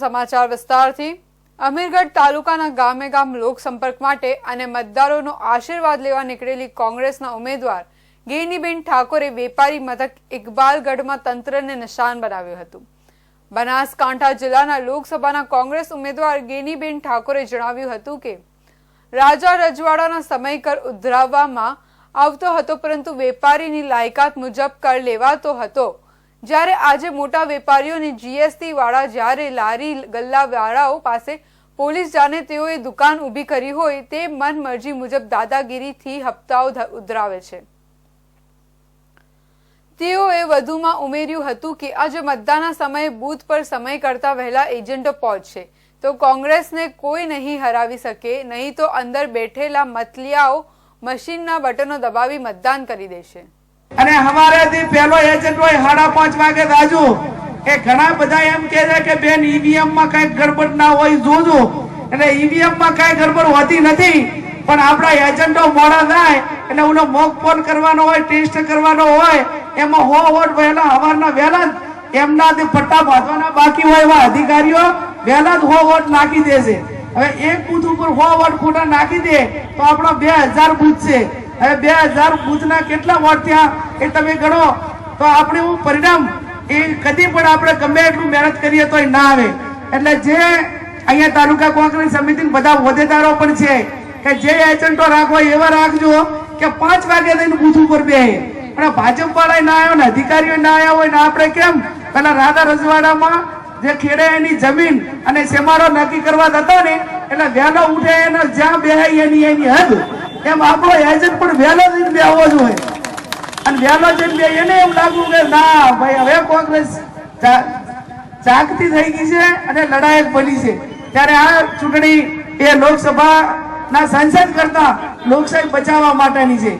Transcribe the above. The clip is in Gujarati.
સમાચાર વિસ્તારથી. અમીરગઢ તાલુકાના ગામે ગામ લોકસંપર્ક માટે અને મતદારોનો આશીર્વાદ લેવા નીકળેલી કોંગ્રેસના ઉમેદવાર ગેનીબેન ઠાકોરે વેપારી મથક ઇકબાલગઢમાં તંત્રને નિશાન બનાવ્યું હતું. બનાસકાંઠા જિલ્લાના લોકસભાના કોંગ્રેસ ઉમેદવાર ગેનીબેન ઠાકોરે જણાવ્યું હતું કે, રાજા રજવાડાના સમય કર ઉધરાવવામાં આવતો હતો, પરંતુ વેપારીની લાયકાત મુજબ કર લેવાતો હતો. જ્યારે આજે મોટા વેપારીઓને જીએસટી વાળા જ્યારે લારી, ગલ્લા વાળાઓ પાસે પોલીસ જાણે તેઓએ દુકાન ઊભી કરી હોય તે મન મરજી મુજબ દાદાગીરીથી હપ્તાઓ ઉધરાવે છે. તેઓએ વધુમાં ઉમેર્યું હતું કે આજે મતદાનના સમયે બૂથ પર સમય કરતા વહેલા એજન્ટો પહોંચશે. તો કોંગ્રેસને કોઈ નહીં હરાવી શકે, નહીં તો અંદર બેઠેલા મતલિયાઓ મશીનના બટનો દબાવી મતદાન કરી દેશે. અને હવારેથી પહેલો એજન્ટ હોય સાડા પાંચ વાગે રાજુ. એ ઘણા બધા એમ કે છે કે બેન ઈવીએમમાં કઈ ગડબડ ના હોય, જોજો. એટલે ઈવીએમમાં કઈ ગડબડ હોતી નથી. પણ આપણા એજન્ટો મોડા થાય એટલે ઓલો મોક ફોન કરવાનો હોય ટેસ્ટ કરવાનો હોય, એમાં હો વોટ વહેલા, હવારના વહેલા જ એમનાથી પટ્ટા બાંધવાના બાકી હોય એવા અધિકારીઓ વહેલા જ હો વોટ નાખી દેશે હવે એક બુથ ઉપર હો વોટ ખોટા નાખી દે તો આપણા બે હજાર બુથ છે. હવે બે હજાર ભુજના કેટલા વોટ થયા એ તમે ગણો. તો આપણે એવું પરિણામ એ કદી પણ આપણે ગમે એટલું મહેનત કરીએ તોય ના આવે. એટલે જે અહીંયા તાલુકા કોંગ્રેસ સમિતિ બધા હોદ્દેદારો પણ છે કે જે એજન્ટો રાખવો એવા રાખજો કે પાંચ વાગે થઈને બુથ ઉપર બે અને ભાજપ વાળા ના આવ્યો ને અધિકારીઓ ના આવ્યા હોય ને આપણે કેમ? પેલા રાધા રજવાડામાં જે ખેડે એની જમીન અને સેમારો નક્કી કરવા જતા ને એટલે વહેલો ઉઠે એને જ્યાં બેહાય એની એની હદ. એમ આપણો એજન્ટ પણ વહેલો જઈને બેહવો જોઈએ. અને વહેલો જઈને બે એને એમ લાગવું કે ના, ભાઈ, હવે કોંગ્રેસ જાગતી થઈ ગઈ છે અને લડાયક બની છે. ત્યારે આ ચૂંટણી એ લોકસભાના સંસદ કરતા લોકશાહી બચાવવા માટેની છે.